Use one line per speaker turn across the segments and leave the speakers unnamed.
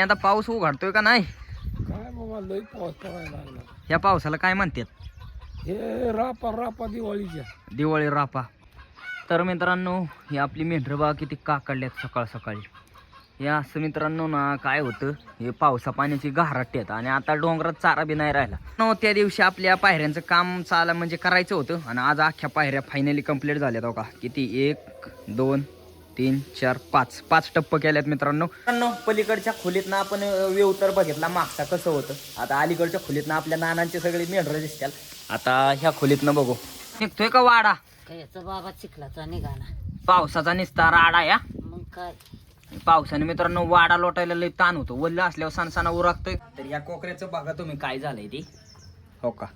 आता पाऊस उघडतोय का नाही?
काय बाबा लई पाऊस पडायला लागला.
या पावसाला काय म्हणतात?
हे रापा रापा दिवाळीच्या.
दिवाळी रापा. तर मित्रांनो ही आपली मेंढरबा किती काकडल्यात सकाळ सकाळी. हे असं मित्रांनो ना काय होतं? हे पावसा पाण्याची घाराटी आहेत आणि आता डोंगरात चारा बी नाही राहिला. न त्या दिवशी आपल्या पायऱ्यांचं काम चाला म्हणजे करायचं होतं आणि आज अख्ख्या पायऱ्या फायनली कंप्लीट झाल्यात हो का किती? एक दोन तीन चार पाच. पाच टप्प केल्यात मित्रांनो. मित्रांनो पलीकडच्या खोलीतनं आपण व्यू तर बघितला मागचा कसं होतं? आता अलीकडच्या खोलीतनं आपल्या नानांचे सगळे मेंढरं दिसतात आता ह्या खोलीतनं बघू. निघतोय का वाडा?
याचा बाबा चिखलाचा निघाला.
पावसाचा निस्तार आडा या.
मग काय?
पावसाने मित्रांनो वाडा लोटायला लई ताण होतो. वल्ल असल्यावर सणसाना उरकतोय तर या कोकऱ्याचं बघा तुम्ही काय झालंय ते. हो का?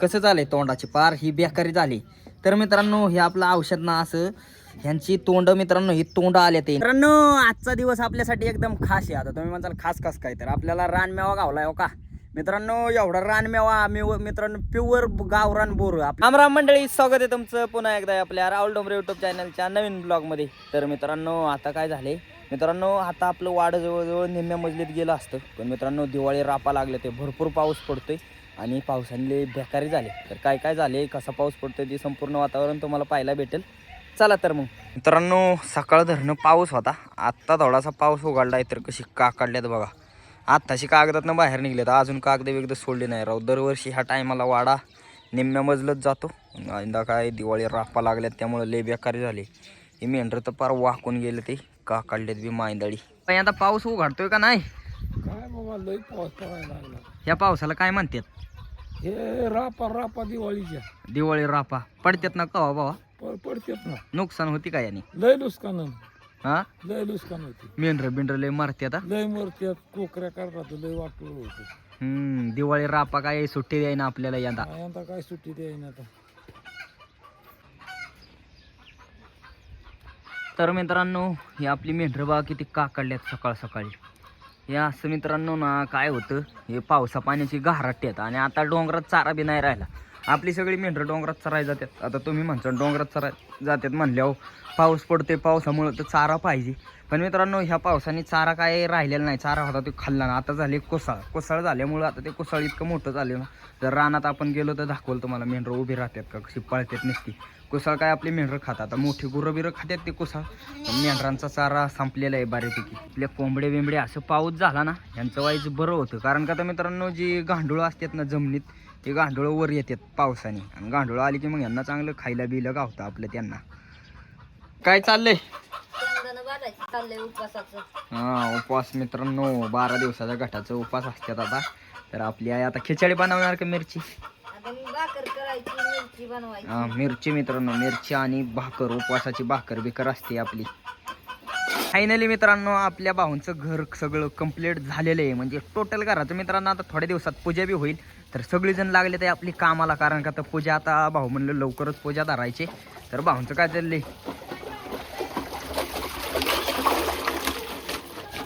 कसं झालंय तोंडाची पार? ही बेकारी झाली. तर मित्रांनो हे आपलं औषध ना असं ह्यांची तोंड मित्रांनो ही तोंड आले ते. मित्रांनो आजचा दिवस आपल्यासाठी एकदम खास आहे. आता तुम्ही म्हणताल खास खास काय? तर आपल्याला रानमेवा गावलाय हो का? मित्रांनो एवढा रानमेवा मेव मित्रांनो प्युअर गावरान बोर. रामराम मंडळी स्वागत आहे तुमचं पुन्हा एकदा आपल्या राहुल डोंबरे युट्यूब चॅनलच्या नवीन ब्लॉगमध्ये तर मित्रांनो आता काय झाले मित्रांनो आता आपलं वाड जवळजवळ निम्म्या मजलीत गेलं असतं. पण मित्रांनो दिवाळी रापा लागले ते. भरपूर पाऊस पडतोय आणि पावसाने बेकारी झाले. तर काय काय झाले कसा पाऊस पडतोय ते संपूर्ण वातावरण तुम्हाला पाहायला भेटेल. चला तर मग. मित्रांनो सकाळ धरणं पाऊस होता. आत्ता थोडासा पाऊस उघडलाय तर कशी काकडल्यात बघा. आत्ताशी कागदातनं बाहेर निघले तर अजून कागद बिगद सोडले नाही राव. दरवर्षी ह्या टायमाला वाडा निम्म्या मजलत जातो. यंदा काय दिवाळी रापा लागल्यात त्यामुळे लय बेकारी झाली. हे मेंढर तर पार वाकून गेले ते. का काढलेत बी मायंदाळी पण आता पाऊस उघडतोय का नाही?
काय बाबा लई पाऊस पडायला लागला.
या पावसाला काय म्हणतात?
हे रापा रापा दिवाळीच्या.
दिवाळी रापा. पडतात ना कवा बाबा?
प- पडतात ना
नुकसान होती का याने?
लय नुकसान
हा?
लय नुकसान होते.
मेंढर बिंढर लय मारते आता.
लय मरत्यात कोकऱ्या करतात लय वाटलं होतं.
हम्म दिवाळी रापा काय सुट्टी द्याय ना आपल्याला यंदा.
आता काय सुट्टी द्यायला आता.
तर मित्रांनो ही आपली मेंढरबा किती काकडल्यात सकाळ सकाळी. हे असं मित्रांनो ना काय होतं हे पावसा पाण्याची घाराटी आहेत आणि आता डोंगरात चारा बी नाही राहिला. आपली सगळी मेंढरं डोंगरात चराय जातात. आता तुम्ही म्हणता डोंगरात चराय जातात म्हणल्यावर पाऊस पडते पावसामुळं तर चारा पाहिजे. पण मित्रांनो ह्या पावसाने चारा काय राहिलेला नाही. चारा होता तो खाल्ला ना आता झाले कोसळ. कोसळ झाल्यामुळं आता ते कोसळ इतकं मोठं झालं ना. जर रानात आपण गेलो तर दाखवलं तुम्हाला मेंढरं उभी राहतात का? कशी पळतात नसती. कुसाळ काय आपली मेंढरं खातात. आता मोठी गुरं बिरं खातात ते कुसाळ. मेंढरांचा चारा संपलेला आहे बऱ्यापैकी. आपल्या कोंबडे बिंबडे असं पाऊस झाला ना यांचं वाईज बरं होतं. कारण का तर मित्रांनो जी गांडूळ असतात ना जमिनीत ते गांडुळं वर येतात पावसाने. आणि गांडुळं आली की मग यांना चांगलं खायला बिलं गावतं आपलं त्यांना. काय चाललंय?
चाललंय उपवासाचं.
हा उपवास मित्रांनो बारा दिवसाचा घटाचा उपवास असतात आता. तर आपली आई आता खिचडी बनवणार का मिरची?
आता मी भाकर करायची मिरची बनवायची.
हा, मिरची मित्रांनो मिरची आणि भाकर उपवासाची भाकर बिकर असते आपली. फायनली मित्रांनो आपल्या भाऊंचं घर सगळं कंप्लीट झालेलं आहे. म्हणजे टोटल घराचं मित्रांनो आता थोड्या दिवसात पूजा बी होईल. तर सगळेजण लागले ते आपली कामाला कारण का तर पूजा आता भाऊ म्हणलं लवकरच पूजा धरायची. तर भाऊंचं काय चाललंय?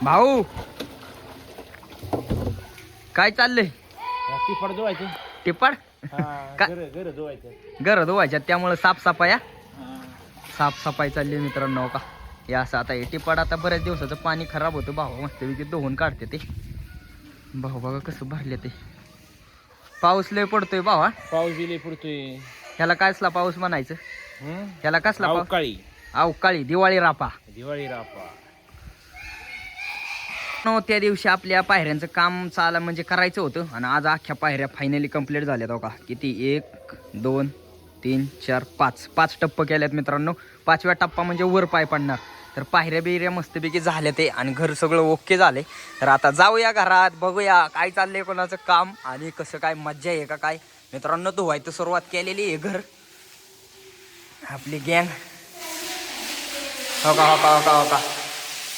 भाऊ! काय चाललंय?
तिफड जोवायचं
टिपाड?
घर
धुवायच्यात त्यामुळं साफसफाया? साफसफाई चालली मित्रांनो हो का? हे असं आता हे टिपाड आता बऱ्याच दिवसाचं पाणी खराब होतं भाऊ मस्तपैकी धुवून काढते ते. भाऊ बघा कसं भरले ते. पाऊस लय पडतोय भावा.
पाऊस बिले पडतोय.
ह्याला कसला पाऊस म्हणायचं? ह्याला कसला पाऊस?
अवकाळी.
अवकाळी दिवाळी रापा.
दिवाळी रापा.
त्या दिवशी आपल्या पायऱ्यांचं काम चाला म्हणजे करायचं होतं आणि आज अख्ख्या पायऱ्या फायनली कंप्लीट झाल्यात हो का किती? एक दोन तीन चार पाच. पाच टप्प केल्यात मित्रांनो. पाचव्या टप्पा म्हणजे वर पाय पडणार. तर पायऱ्या बिऱ्या मस्तपैकी झाल्या ते आणि घर सगळं ओके झाले. तर आता जाऊया घरात बघूया काय चाललंय कोणाचं काम आणि कसं काय मज्जा आहे का काय. मित्रांनो धुवायचं सुरुवात केलेली आहे घर. आपली गँग हो का हो का हो का हो का.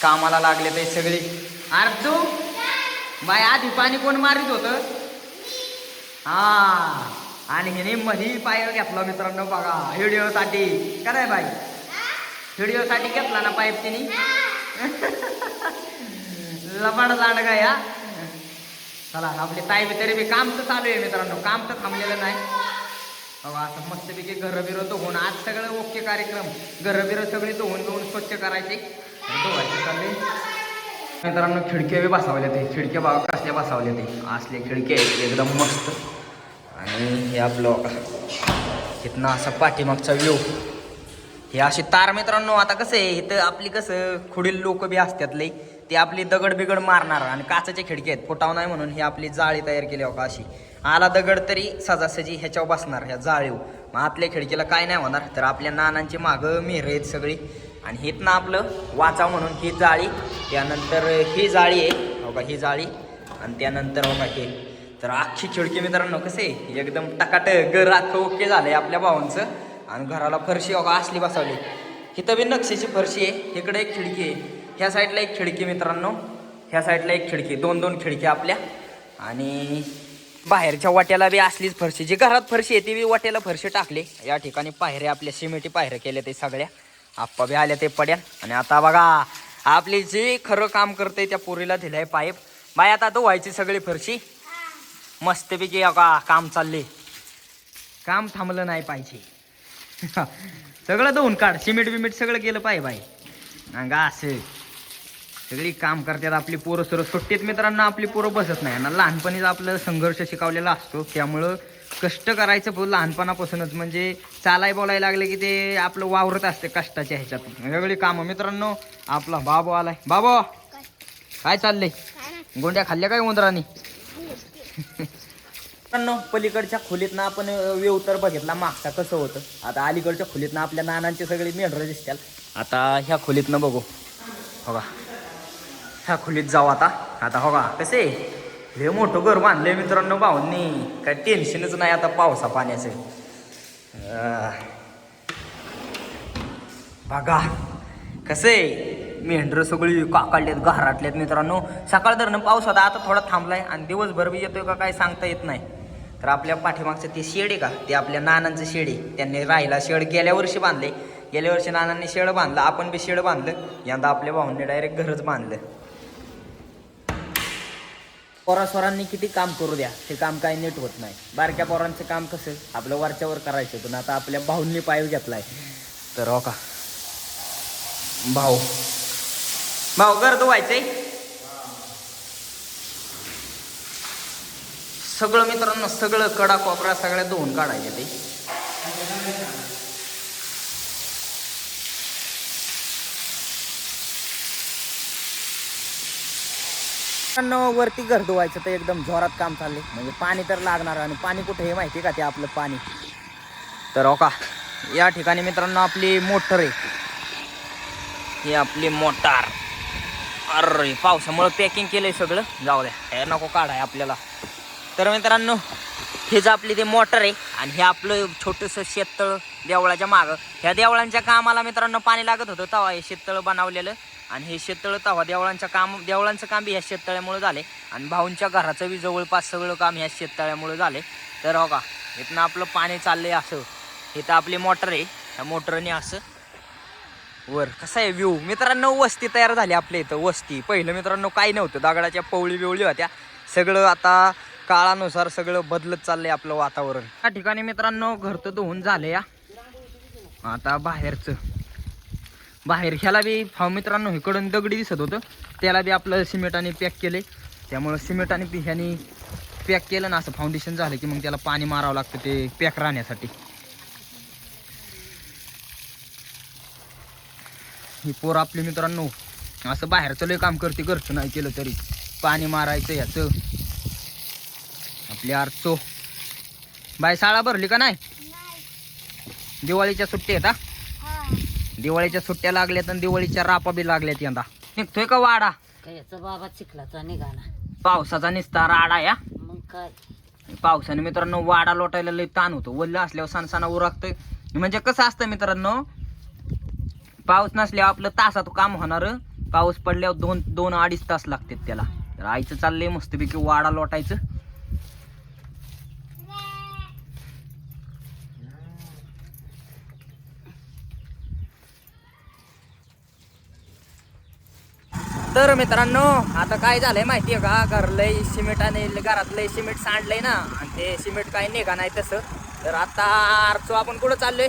कामाला लागले ते सगळे. अरे तू? बाय आधी पाणी कोण मारित होत? हा. आणि हिने मधी पाय घेतला मित्रांनो बघा व्हिडिओ साठी काय बाई. व्हिडिओ साठी घेतला ना पाईप तिने? लबाड लांड का या. चला आपली ताई तरी बी काम तर चालू आहे मित्रांनो. काम तर थांबलेलं नाही. हो असं मस्तपैकी घरं बिरं धुवून आज सगळं ओके कार्यक्रम. घरं बिरं सगळी धुवून धुवून स्वच्छ करायचे. धुवायचे चालले. मित्रांनो खिडक्या बी बसवल्या ते. खिडक्या बाबा कसल्या बसावल्या ते? असले खिडके आहेत एकदम मस्त. आणि हे आपलं बघा. इथनं असा पाठीमागचा व्ह्यू हे असे तार मित्रांनो आता कसं आहे इथं आपली कसं खुडील लोक बी असतात लई. ते आपली दगड बिगड मारणार आणि काचाचे खिडकी आहेत फुटाव नाही म्हणून ही आपली जाळी तयार केली हो का अशी. आला दगड तरी सजासजी ह्याच्यावर बसणार ह्या जाळीव मग आतल्या खिडकीला काय नाही होणार तर आपल्या नानांची मागं मिर आहेत सगळी. आणि हेत ना आपलं वाचा म्हणून ही जाळी. त्यानंतर ही जाळी आहे हो का ही जाळी. आणि त्यानंतर हो का हे. तर अख्खी खिडकी मित्रांनो कसे एकदम टकाट घर अख्खं ओके झालंय आपल्या भावांचं. आणि घराला फरशी बघा असली बसवली. इथं बी नक्षीची फरशी आहे इकडे एक खिडकी आहे. ह्या साईडला एक खिडकी मित्रांनो. ह्या साईडला एक खिडकी दोन दोन खिडकी आपल्या. आणि बाहेरच्या वाट्याला बी असलीच फरशी. जी घरात फरशी आहे ती बी वाट्याला फरशी टाकली. या ठिकाणी पायऱ्या आपल्या सिमेटी पायऱ्या केल्या ते सगळ्या. आप्पा बी आल्या ते पड्या आणि आता बघा आपली जी खरं काम करते त्या पोरीला दिलंय पाईप. बाय आता धुवायची सगळी फरशी. मस्तपैकी का काम चालले काम थांबलं नाही पाहिजे. सगळं धुवून काढ. सिमेंट बिमेंट सगळं केलं पाहिजे बाई. अंगा असं. सगळी काम करतात आपली पोरं सर्व सुट्टीत मित्रांनो आपली पोरं बसत नाही. ना लहानपणीच आपलं संघर्ष शिकवलेला असतो. त्यामुळं कष्ट करायचं पण लहानपणापासूनच. म्हणजे चालाय बोलायला लागले की ते आपलं वावरत असते कष्टाच्या ह्याच्यातून. सगळी कामं. मित्रांनो आपला बाबो आलाय. बाबो काय? चाललंय? गोंड्या खाल्ल्या काय उंदरानी? मित्रांनो पलीकडच्या खोलीतनं आपण व्यू तर बघितला मागचा कसं होतं. आता अलीकडच्या खोलीतनं आपल्या नानांचे सगळे मेंढरं दिसतात आता ह्या खोलीतनं बघू. हो का? ह्या खोलीत जाऊ आता. आता हो का? कसे? हे मोठं घर बांधलंय मित्रांनो भाऊंनी. काय टेन्शनच नाही आता पावसा पाण्याचं. बघा. कसे? मेंढरं सगळी काकाडलेत घराटलेत मित्रांनो. सकाळ धरणं पाऊस होता आता थोडा थांबलाय. आणि दिवसभर बी येतोय का काय सांगता येत नाही. तर आपल्या पाठीमागचं ते शेड आहे का? ते आपल्या नानांचं शेड आहे. त्यांनी राहिला शेड. गेल्या वर्षी बांधले गेल्या वर्षी नानांनी शेड बांधलं. आपण बी शेड बांधलं. यंदा आपल्या भाऊंनी डायरेक्ट घरच बांधलं. पोरास्वरांनी किती काम करू द्या. ते काम काही नीट होत नाही. बारक्या पोरांचं काम कसं? आपलं वरच्यावर करायचं पण आता आपल्या भाऊंनी पाय घेतलाय. तर हो का? भाऊ. भाऊ गर्द व्हायचंय सगळं मित्रांनो सगळं कडा कोपरा सगळ्या धुवून काढायचे ते. मित्रांनो वरती घर धुवायचं तर एकदम जोरात काम चाललंय. म्हणजे पाणी तर लागणार आणि पाणी कुठे हे माहिती का ते आपलं पाणी? तर हो ओका या ठिकाणी मित्रांनो आपली मोटर आहे. ही आपली मोटार. अरे पावसामुळे पॅकिंग केलंय सगळं. जाऊ द्या हे नको काढाय आपल्याला. तर मित्रांनो हेच आपली ते मोटर आहे आणि हे आपलं छोटंसं शेततळ देवळाच्या मागं. ह्या देवळांच्या कामाला मित्रांनो पाणी लागत होतं तवा हे शेततळ बनवलेलं. आणि हे शेततळ तवा देवळांचं काम देवळांचं काम बी ह्या शेततळ्यामुळे झाले. आणि भाऊंच्या घराचं बी जवळपास सगळं काम ह्या शेततळ्यामुळे झाले. तर हो का इथनं आपलं पाणी चाललंय असं. इथं आपली मोटर आहे. ह्या मोटरने असं वर कसं आहे व्यू मित्रांनो वस्ती तयार झाली आपल्या इथं. वस्ती. पहिलं मित्रांनो काही नव्हतं. दगडाच्या पवळी बिवळी होत्या. सगळं आता काळानुसार सगळं बदलत चाललंय आपलं वातावरण. या ठिकाणी मित्रांनो घर तर धुवून झालं या आता बाहेरचं. बाहेर ह्याला बी फाव मित्रांनो इकडून दगडी दिसत होतं. त्याला बी आपलं सिमेंटाने पॅक केले त्यामुळं सिमेंटाने बी ह्याने पॅक केलं ना असं फाउंडेशन झालं की मग त्याला पाणी मारावं लागतं ते पॅक राहण्यासाठी. ही पोर आपली मित्रांनो असं बाहेरचं लय काम करते घरचं नाही केलं तरी. पाणी मारायचं ह्याचं. आपली आरचो बाय शाळा भरली का नाही? दिवाळीच्या सुट्ट्या आहेत हा? दिवाळीच्या सुट्ट्या लागल्यात आणि दिवाळीच्या रापा बी लागल्यात यंदा. निघतोय का वाडा?
याचा बाबा चिखलाचा निघाला
पावसाचा निस्ता राडा या.
मग काय?
पावसाने मित्रांनो वाडा लोटायला लय ताण होतो. वल्ल असल्यावर सणसाना उरकतंय. म्हणजे कसं असतं मित्रांनो? पाऊस नसल्यावर आपलं तासात काम होणार. पाऊस पडल्यावर दोन दोन अडीच तास लागतात त्याला. तर आईचं चाललंय मस्तपैकी वाडा लोटायचं. तर मित्रांनो आता काय झालंय माहितीये का? घरलंय सिमेंटाने घरातलंय सिमेंट सांडलंय ना. आणि ते सिमेंट काही निघा नाही तसं. तर आता आरचो आपण कुठं चाललोय?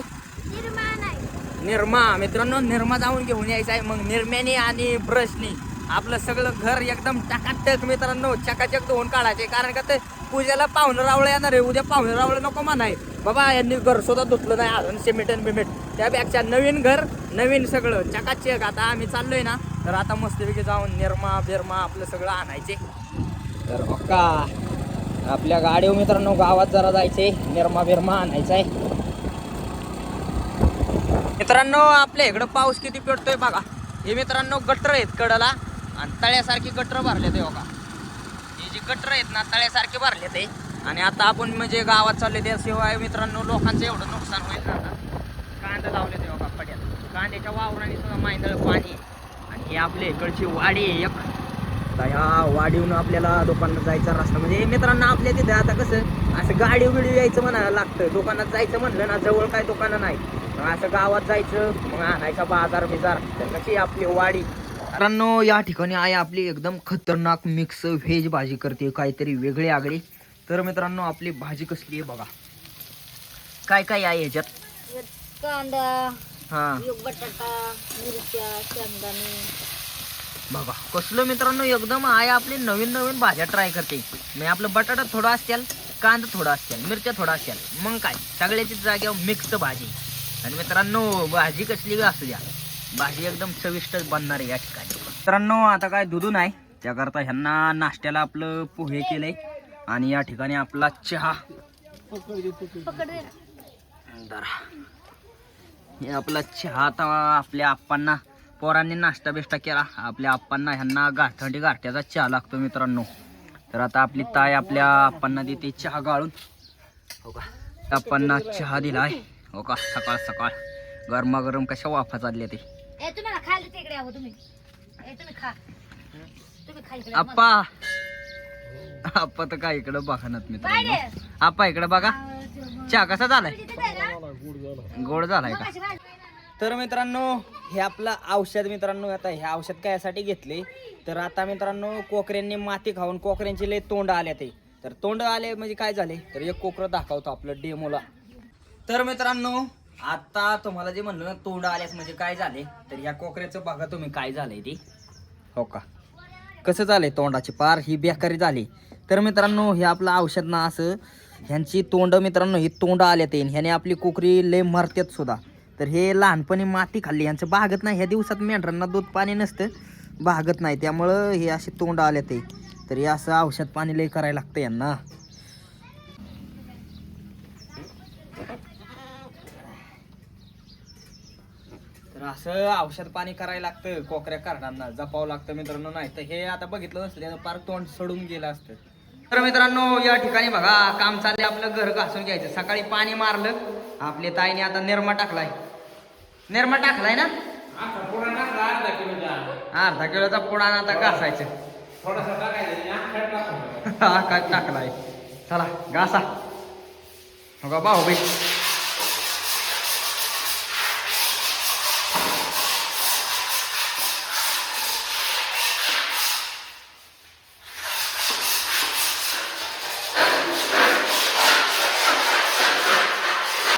निर्मा मित्रांनो निर्मा जाऊन घेऊन यायचा आहे. मग निर्म्याने आणि ब्रशनी. आपलं सगळं घर एकदम टाकाटक मित्रांनो चकाचक धुवून काढायचे. कारण का ते पूजेला पाहुणं रावळं येणार आहे. उद्या पाहुणं रावळं नको म्हणाय. बाबा यांनी घर सुद्धा धुतलं नाही अजून सिमेंट आणि बिमेंट. त्यापेक्षा नवीन घर नवीन सगळं. चकाचक. आता आम्ही चाललोय ना तर आता मस्तपैकी जाऊन निर्मा बिरमा आपलं सगळं आणायचे. तर बघा आपल्या गाडीवर मित्रांनो गावात जरा जायचे. निर्मा बिरमा आणायचा आहे. मित्रांनो आपल्या इकडं पाऊस किती पडतोय बघा. हे मित्रांनो गटर आहेत कडला. आणि तळ्यासारखी गटर भरले ते बघा. हे जी गटर आहेत ना तळ्यासारखे भरले ते. आणि आता आपण म्हणजे गावात चालले त्याशिवाय मित्रांनो लोकांचं एवढं नुकसान होईल ना आता. कांदा लावले ते बघा पड्यात. कांद्याच्या वावराने सुद्धा मांदळ पाणी आहे. आणि हे आपले इकडची वाडी आहे एक. ह्या वाडीहून आपल्याला दुकानात जायचा रस्ता. म्हणजे मित्रांनो आपल्या तिथे आता कसं असं गाडी बिडी यायचं म्हणायला लागतं. दुकानात जायचं म्हणलं ना जवळ काय दुकानं नाही. मग असं गावात जायचं मग आणायचा बाजार बिजार. तर कशी आपली वाडी? मित्रांनो या ठिकाणी आहे आपली एकदम खतरनाक मिक्स व्हेज भाजी करते काहीतरी वेगळी आगळी. तर मित्रांनो आपली भाजी कसली आहे बघा. काय काय आहे याच्यात?
कांदा
हा.
बटाटा मिरच्या शेंगदाणे.
बघा कसलं मित्रांनो एकदम आहे आपली नवीन नवीन भाज्या ट्राय करते. मी आपलं बटाटा थोडा असतील कांदा थोडा असतील मिरच्या थोडा असतील मग काय? सगळ्याची जागेवर मिक्स भाजी. आणि मित्रांनो भाजी कसली असू द्या. भाजी एकदम चविष्टच बनणार आहे या ठिकाणी. मित्रांनो आता काय दुधून नाही त्याकरता ह्यांना नाश्त्याला आपलं पोहे केलंय. आणि या ठिकाणी आपला चहा. हे आपला चहा आता आपल्या आप्पांना पोरांनी नाश्ता बिष्टा केला. आपल्या आप्पांना ह्यांना गाठंडी गाठ्याचा चहा लागतो मित्रांनो. तर आता आपली ताई आपल्या आप्पांना देते चहा गाळून. हो का? आप्पांना चहा दिलाय. हो का? सकाळ सकाळ. गरमागरम कशा वाफा चालल्या ते?
ए तुम्ही ना खायला तिकडे यावं तुम्ही. ए तुम्ही खा. तुम्ही खा इकडे.
आप्पा आप्पा तर काय इकडं बघानात मित्रांनो.
बाहेर.
आप्पा इकडं बघा. चहा कसा झालाय?
तिथे आहे ना?
गोड झालाय का?
कशी भाजी?
तर मित्रांनो हे आपलं औषध मित्रांनो आता हे औषध कायसाठी घेतले? तर आता मित्रांनो कोकऱ्यांनी माती खाऊन कोकऱ्यांचे लय तोंड आले ते. तर तोंड आले म्हणजे काय झाले? तर एक कोकरं दाखवतो आपलं डेमोला. तर मित्रांनो आता तुम्हाला जे म्हणलं ना तोंड आल्यास म्हणजे काय झाले? तर ह्या कोकऱ्याचं बघा तुम्ही काय झालंय ते. हो का? कसं झालंय तोंडाची? पार ही बेकारी झाली. तर मित्रांनो हे आपलं औषध ना असं ह्यांची तोंड मित्रांनो ही तोंड आले येईन. ह्याने आपली कोकरी लय मरतात सुद्धा. तर हे लहानपणी माती खाल्ली. यांचं भागत नाही. ह्या दिवसात मेंढरांना दूध पाणी नसतं. भागत नाही. त्यामुळं हे असे तोंड आल्यात ते तर हे असं औषध पाणी लय करायला लागतं यांना. असं औषध पाणी करायला लागतं कोकऱ्या करडांना जपावं लागतं मित्रांनो नाही तर हे आता बघितलं नसलं पार तोंड सडून गेलं असतं. तर मित्रांनो या ठिकाणी बघा काम चाललंय आपलं घर घासून घ्यायचं. सकाळी पाणी मारलं आपल्या ताईने आता निरमा टाकलाय. निरमा टाकलाय ना? अर्धा किलोचा. पुडा आता घासायचं. हा काय टाकलाय. चला घासा. हो का भाऊ बाई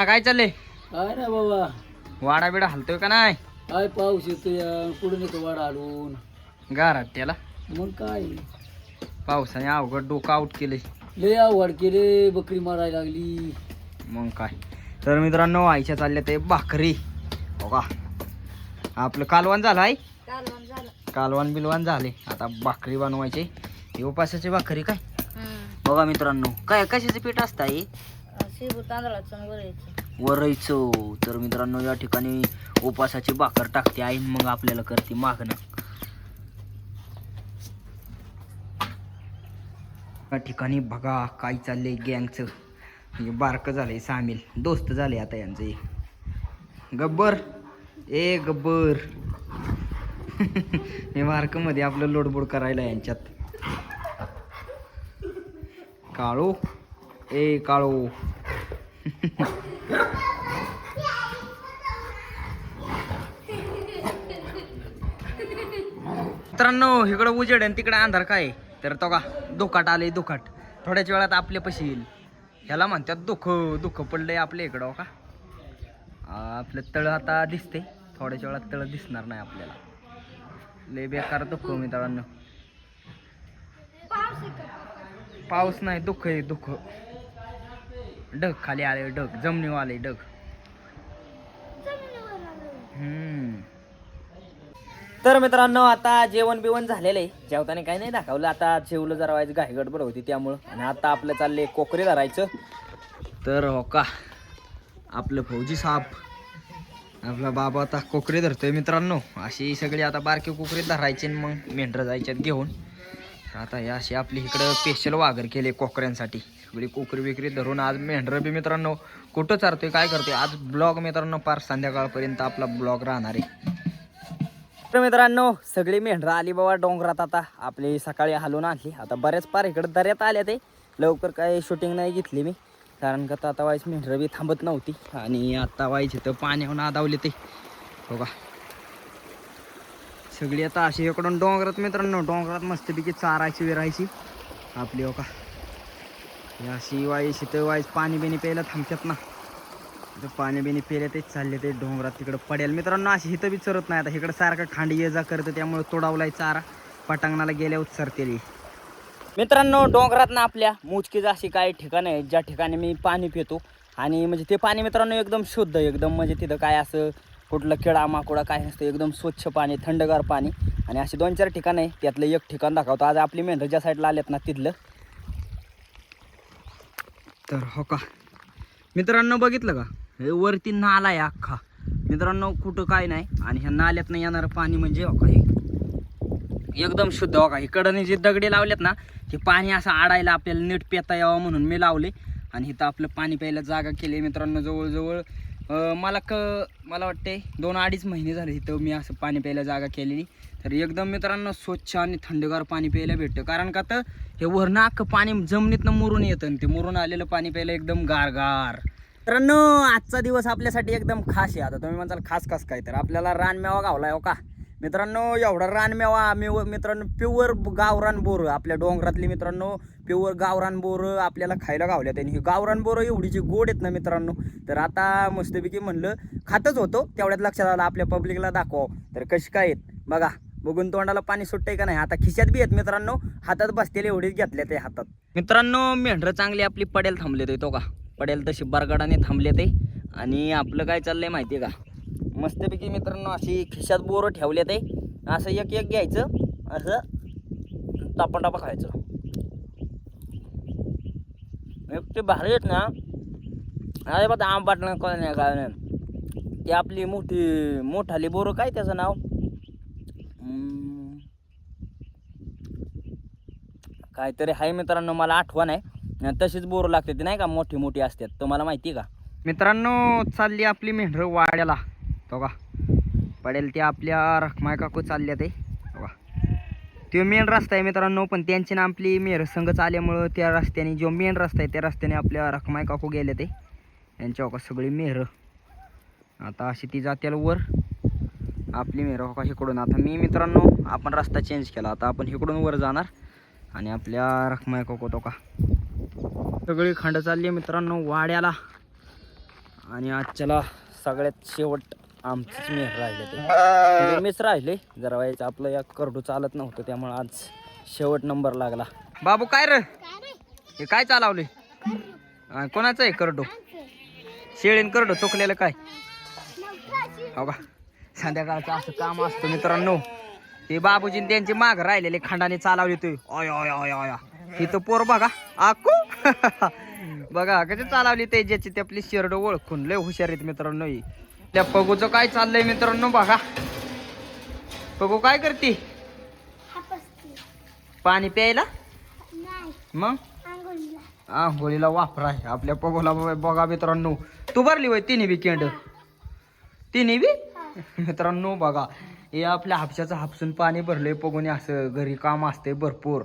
काय चाललंय?
काय ना बाबा.
वाडा बिडा हलतोय का नाही?
काय पाऊस येतो या कुठून येतो वाडा आडून?
गारात त्याला?
मग काय?
पावसाने अवघड डोकं आउट केलंय.
लय आवड केले बकरी मारायला लागली.
मग काय? तर मित्रांनो आईच्या चालल्या ते भाकरी. हो का? आपलं कालवण झालं आहे
कालवण झालं.
कालवण बिलवण झाले. आता भाकरी बनवायची. ही उपासाची भाकरी काय. बघा मित्रांनो काय कशाचं पीठ असतं हे
तांदळाचं वरायचं
वरईचं तर मित्रांनो या ठिकाणी उपासाची भाकर टाकते आई मग आपल्याला करते मागणं. या ठिकाणी बघा काय चाललंय गँगचं. म्हणजे बारकं झालंय सामील. दोस्त झाले आता यांचं. हे. गब्बर. ए गब्बर. हे बारकमध्ये आपलं लोडबोड करायला यांच्यात. काळू. ए काळू. मित्रांनो इकडं उजेड आहे तिकडे अंधार काय तर तो का दुखाट आले दुखाट. थोड्याच वेळात आपल्या पशी येईल. ह्याला म्हणतात दुःख दुःख पडलंय आपल्या इकडं हो का? आपलं तळ आता दिसते थोड्याच वेळात तळ दिसणार नाही आपल्याला. लय बेकार दुःख मित्रांनो. पाऊस नाही दुःख आहे दुःख. ढग खाली आले ढग जमिनीवर आले ढग. हम्म. तर मित्रांनो आता जेवण बिवण झालेलं आहे. जेवताना काही नाही दाखवलं. आता जेवलं जरा व्हायचं घाई गडबड होती त्यामुळं. आणि आता आपलं चाललंय कोकरी धरायचं. तर हो का आपलं फौजी साप. आपला बाबा आता कोकरी धरतोय मित्रांनो. अशी सगळी आता बारकी कोकरी धरायची आणि मग मेंढरं जायच्यात घेऊन. आता हे अशी आपली इकडं स्पेशल वाघर केले कोकऱ्यांसाठी. सगळी कोकरी विक्री धरून आज मेंढरं बी मित्रांनो कुठं चारतोय काय करतोय? आज ब्लॉग मित्रांनो पार संध्याकाळपर्यंत आपला ब्लॉग राहणार आहे. तर मित्रांनो सगळी मेंढरं आली बाबा डोंगरात आता. आपली सकाळी हलवून आणली. आता बऱ्याच पार इकडं दर्यात आल्या ते. लवकर काही शूटिंग नाही घेतली मी. कारण का आता वाईस मेंढरं बी थांबत नव्हती. आणि आता वाईस इथं पाण्याहून आदावले ते. हो का? सगळी आता अशी इकडून डोंगरात मित्रांनो डोंगरात मस्तपैकी चारायची विरायची. आपली हो का? या अशी शितवाईस इथं पाणी बिणी प्यायला थांबतात ना. तर पाणी बिणी प्यायला तेच चालले ते डोंगरात तिकडं पडेल. मित्रांनो अशी इथं बी चरत नाही. आता इकडं सारखं खांडी ये जा करतं त्यामुळे तोडावलाय चारा. पटांगणाला गेल्यावर चरतेली. मित्रांनो डोंगरात ना आपल्या मोजकीच अशी काही ठिकाणं आहेत ज्या ठिकाणी मी पाणी पितो. आणि म्हणजे ते पाणी मित्रांनो एकदम शुद्ध एकदम म्हणजे तिथं काय असं कुठलं किडा माकुडा काय नसतं एकदम स्वच्छ पाणी थंडगार पाणी. आणि असे दोन चार ठिकाणं आहे त्यातलं एक ठिकाण दाखवतो. आज आपली मेंढर ज्या साईडला आल्यात ना तिथलं. तर हो का? मित्रांनो बघितलं का? हे वरती नाला आहे अख्खा. मित्रांनो कुठं काय नाही आणि ह्या नाल्यातनं येणारं पाणी म्हणजे हो का हे? एकदम शुद्ध हो का? इकडं जे दगडे लावलेत ना ते पाणी असं आडायला आपल्याला नीट पेता यावं म्हणून मी लावले. आणि इथं आपलं पाणी प्यायला जागा केली मित्रांनो जवळजवळ. मला क मला वाटते दोन अडीच महिने झाले इथं मी असं पाणी प्यायला जागा केलेली. तर एकदम मित्रांनो स्वच्छ आणि थंडगार पाणी प्यायला भेटतं. कारण का तर हे वरनं अख्खं पाणी जमिनीतनं मुरून येतं आणि ते मुरून आलेलं पाणी प्यायला एकदम गारगार. मित्रांनो आजचा दिवस आपल्यासाठी एकदम खास आहे. आता तुम्ही म्हणताल खास खास काय तर. आपल्याला रानमेवा गावला हो का? मित्रांनो एवढा रानमेवा मेव मित्रांनो प्युअर गावरान बोर. आपल्या डोंगरातली मित्रांनो प्युअर गावरान बोर आपल्याला खायला गावल्यात. आणि ही गावरान बोरं एवढी जी गोड आहेत ना मित्रांनो तर आता मस्तपैकी म्हणलं खातच होतो. तेवढ्यात लक्षात आलं आपल्या पब्लिकला दाखवा तर कशी काय आहेत? बघा. बघून तोंडाला पाणी सुटतंय का नाही? आता खिशात बी आहेत मित्रांनो. हातात बसतील एवढीच घेतल्या ते हातात. मित्रांनो मेंढरं चांगली आपली पडेल थांबले ते तो का? पडेल तशी बरगडाने थांबले ते. आणि आपलं काय चाललंय माहिती आहे का? मस्तपैकी मित्रांनो अशी खिशात बोरं ठेवले ते. असं एक एक घ्यायचं. असं टापा टापा खायचं. ते भारी आहेत ना. अरे बघा आंबाट नाही काय नाही ते नाही ती आपली मोठी मोठाली बोरं काय त्याचं नाव हम्म. काहीतरी आहे मित्रांनो मला आठवण आहे. तशीच बोरं लागते ती नाही का? मोठी मोठी असतात. तुम्हाला माहिती का? मित्रांनो चालली आपली मेंढर वाड्याला. तो का? पडेल ते आपल्या रखमाय काकू चालल्या ते. हो तो मेन रस्ता आहे मित्रांनो पण त्यांची ना आपली मेर संघच आल्यामुळं त्या रस्त्याने जो मेन रस्ता आहे त्या रस्त्याने आपल्या रखमाय काकू गेले ते. यांच्या हो का सगळी मेहर आता अशी ती जात्याला वर. आपली मेहर हो का इकडून. आता मी मित्रांनो आपण रस्ता चेंज केला. आता आपण इकडून वर जाणार. आणि आपल्या रखमाय काकू तो का? सगळी खंड चालली आहे मित्रांनो वाड्याला. आणि आजच्याला सगळ्यात शेवट आमचंच मी राहिले ते. म्हणजे मीच राहिले जरा व्हायचं आपलं या करडू चालत नव्हतं त्यामुळे आज शेवट नंबर लागला. बाबू काय रे? हे काय चालवले कोणाचं आहे करडू? शेळीन करडू चुकलेलं काय? हो का? संध्याकाळचं असं काम असतं मित्रांनो. ते बाबूजी त्यांची माग राहिलेले खंडाने चालवले तू. ऑय ऑय ऑय ऑय ही तर पोर बघा. आकू. बघा कशी चालवली ते ज्याची ते आपली शेरड ओळखून. लय हुशार आहेत मित्रांनो त्या पगूचं काय चाललंय मित्रांनो बघा. पगू काय करते? पाणी प्यायला? मग? आंघोळीला वापराय आपल्या पगोला बघा मित्रांनो. तू भरली होय तिन्ही बी केंड? तिन्ही बी? मित्रांनो बघा. हे आपल्या हापशाचं हापसून पाणी भरलंय पगोने असं घरी काम असतंय भरपूर.